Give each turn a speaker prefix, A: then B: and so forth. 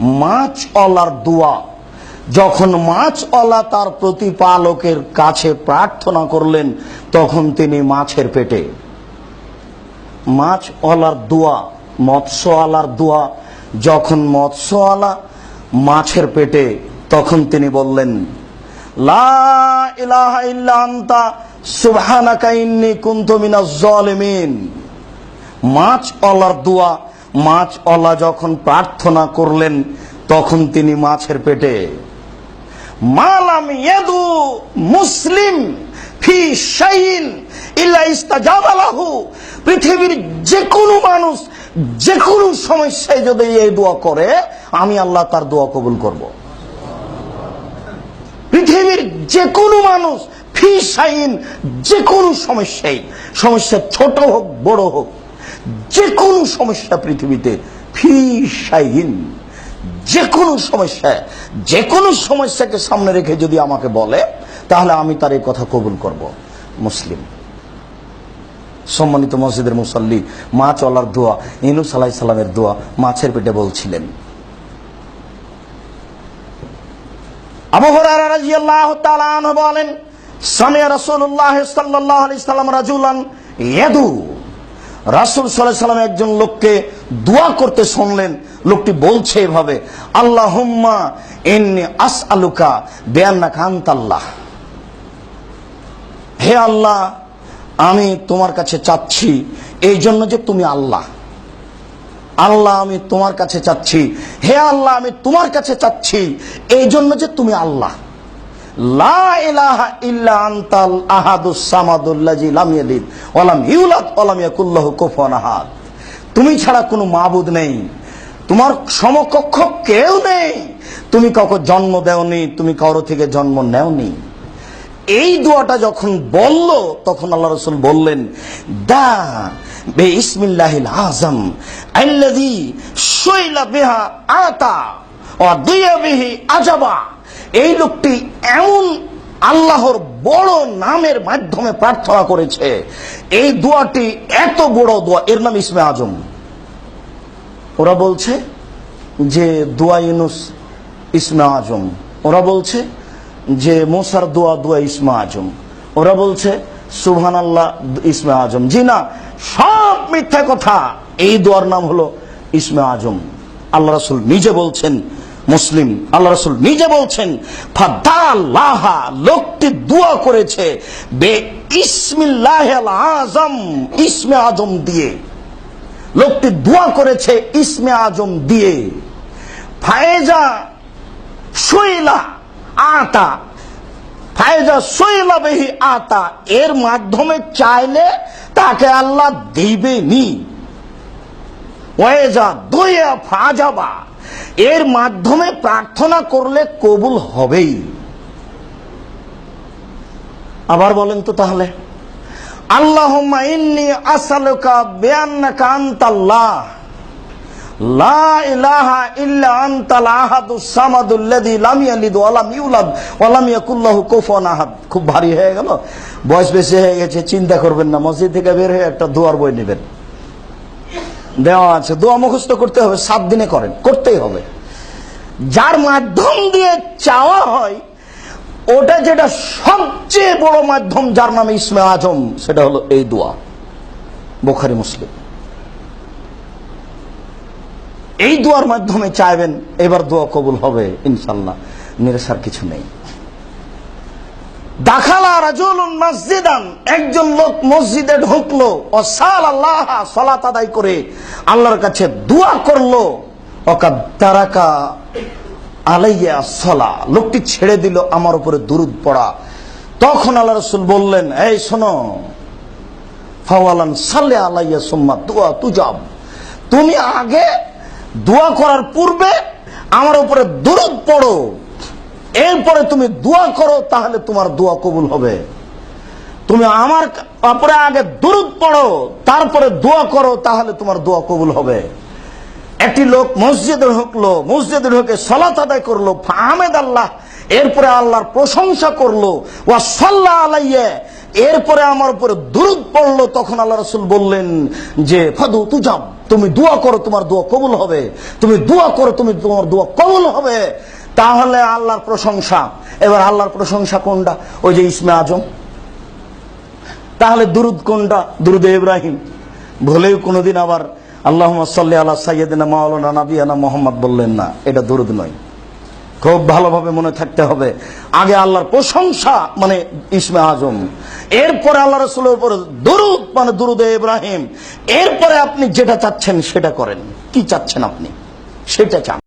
A: মাছ অলার দোয়া। যখন মাছ অলা তার প্রতিপালকের কাছে প্রার্থনা করলেন, তখন তিনি মাছের পেটে। মাছ অলার দোয়া মৎস্য আলার দোয়া, যখন মৎস্য আলা মাছের পেটে, তখন তিনি বললেন, লা মাছ অলার দোয়া মাছ অলা যখন প্রার্থনা করলেন, তখন তিনি মাছের পেটে, মালাম ইয়াদু মুসলিম ফি শাইইন ইল্লা ইস্তাজাবা লাহু। পৃথিবীর যে কোনো মানুষ যে কোনো সমস্যায় যদি এই দোয়া করে, আমি আল্লাহ তার দোয়া কবুল করব। পৃথিবীর যে কোনো মানুষ ফি শাইন যে কোনো সমস্যায়, সমস্যা ছোট হোক, বড় হোক যে কোনো সমস্যা পৃথিবীতে, ফি শাইন যে কোনো সমস্যা যে কোনো সমস্যাকে সামনে রেখে যদি আমাকে বলে, তাহলে আমি তার এই কথা কবুল করব। মুসলিম। সম্মানিত মসজিদের মুসল্লি, মা চলার দোয়া, ইনুস আলাহ সালামের দোয়া মাছের পেটে বলছিলেন। বলেন, সামিয়া রাসূলুল্লাহ সাল্লাল্লাহু আলাইহি সাল্লাম রাজুলান ইয়াদু রাসূল আলাইহি সাল্লাম একজন লোককে দোয়া করতে শুনলেন। লোকটি বলছে এভাবে আল্লাহ আল্লাহুম্মা ইন্নী আসআলুকা বিআন্নাকা আনতাল্লাহ। হে আল্লাহ, আমি তোমার কাছে চাচ্ছি এই জন্য যে তুমি আল্লাহ। আল্লাহ, আমি তোমার কাছে চাচ্ছি। হে আল্লাহ, আমি তোমার কাছে চাচ্ছি এই জন্য যে তুমি আল্লাহ। লা তুমি ছাড়া কোনো মাবুদ নেই। তোমার সমকক্ষ কেউ নেই। তুমি কাউকে জন্ম দেওনি, তুমি কারও থেকে জন্ম নেওনি। এই দোয়াটা যখন বলল, তখন আল্লাহ রসুল বললেন, দা বে ইসমিল্লাহিল আজম, আল্লাযী শুইলা বিহা আতা ওয়া দুইয়া আজাবা। এই লোকটি এমন আল্লাহর বড় নামের মাধ্যমে প্রার্থনা করেছে। এই দোয়াটি এত বড় দোয়া, এর নাম ইসমে আজম। ওরা বলছে যে, দোয়া ইউনুস ইসমে আজম। ওরা বলছে যে, মোসার দোয়া দোয়া ইসমা আজম। ওরা বলছে সুবহান আল্লাহ ইসমে আজম। জি না, সব মিথ্যা কথা। এই দোয়ার নাম হলো ইসমে আজম। আল্লাহ রাসুল নিজে বলছেন মুসলিম আল্লাহ রসুল নিজে বলছেন লোকটি দোয়া করেছে বে ইসমিল্লাহ আজম ইসমে আজম দিয়ে। লোকটি দোয়া করেছে, ইসমে আজম দিয়ে। ফায়েজা শৈলা আতা, ফায়জা সইলা বেহি আতা, এর মাধ্যমে চাইলে তাকে আল্লাহ দিবেনি। ওয়েজা দইয়া ফাজাবা। এর মাধ্যমে প্রার্থনা করলে কবুল হবেই। আবার বলেন তো তাহলে, আল্লাহুম্মা ইন্নী আসআলুকা বিআন্নাকা আনতাল্লাহ, লা ইলাহা ইল্লা আনতাল আহাদুস সামাদুল্লাযী লাম ইয়ালিদ ওয়া লাম ইউলাদ ওয়া লাম ইয়াকুল লাহু কুফুয়ান আহাদ। খুব ভারী হয়ে গেল। বয়স বেশি হয়ে গেছে, চিন্তা করবেন না, মসজিদ থেকে বের হয়ে একটা দোয়ার বই নেবেন। দেওয়া আছে, দোয়া মুখস্থ করতে হবে, সাত দিনে করেন, করতেই হবে। যার মাধ্যম দিয়ে চাওয়া হয়, ওটা যেটা সবচেয়ে বড় মাধ্যম যার নামে ইসমে আজম, সেটা হলো এই দোয়া, বোখারি, মুসলিম। এই দোয়ার মাধ্যমে চাইবেন, এবার দোয়া কবুল হবে, ইনশাল্লাহ, নিরেশার কিছু নেই। দাখালা একজন লোক মসজিদে ঢুকলো করে আল্লাহর কাছে দোয়া করল আলাইয়া সলা, লোকটি ছেড়ে দিল আমার উপরে দুরুদ পড়া। তখন আল্লাহ রসুল বললেন, এই শোনো, ফাওয়ালান আলাইয়া সুম্মা দোয়া তুজাব। তুমি আগে দোয়া করার পূর্বে আমার উপরে দুরুদ পড়ো। এরপরে তুমি দোয়া করো, তাহলে তোমার দোয়া কবুল হবে। তুমি আমার উপরে আগে দুরুদ পড়ো, তারপরে দোয়া করো, তাহলে তোমার দোয়া কবুল হবে। একটি লোক মসজিদে ঢুকলো মসজিদে ঢুকে সলাত আদায় করল আহমেদ আল্লাহ, এরপরে আল্লাহর প্রশংসা করল, ওয়া সাল্লাহ আলাইয়ে, এরপরে আমার উপরে দুরুদ পড়ল, তখন আল্লাহ রসুল বললেন যে, ফাদু তুজাব, তুমি দোয়া করো, তোমার দোয়া কবুল হবে। তুমি দোয়া করো, তুমি তোমার দোয়া কবুল হবে। তাহলে আল্লাহর প্রশংসা। এবার আল্লাহর প্রশংসা কোনটা? ওই যে ইসমে আজম। তাহলে দুরুদ কোনটা? দুরুদ ইব্রাহিম। ভুলেও কোনোদিন আবার আল্লাহ সাল্লি আল্লাহ সাইয়দিনা মাওলানা নাবিয়ানা মোহাম্মদ বললেন না। এটা দুরুদ নয়। খুব ভালোভাবে মনে থাকতে হবে। আগে আল্লাহর প্রশংসা মানে ইসমে আজম। এরপরে আল্লাহ রসুলের উপরে দুরুদ মানে দুরুদ ইব্রাহিম। এরপরে আপনি যেটা চাচ্ছেন সেটা করেন। কি চাচ্ছেন আপনি? সেটা চান।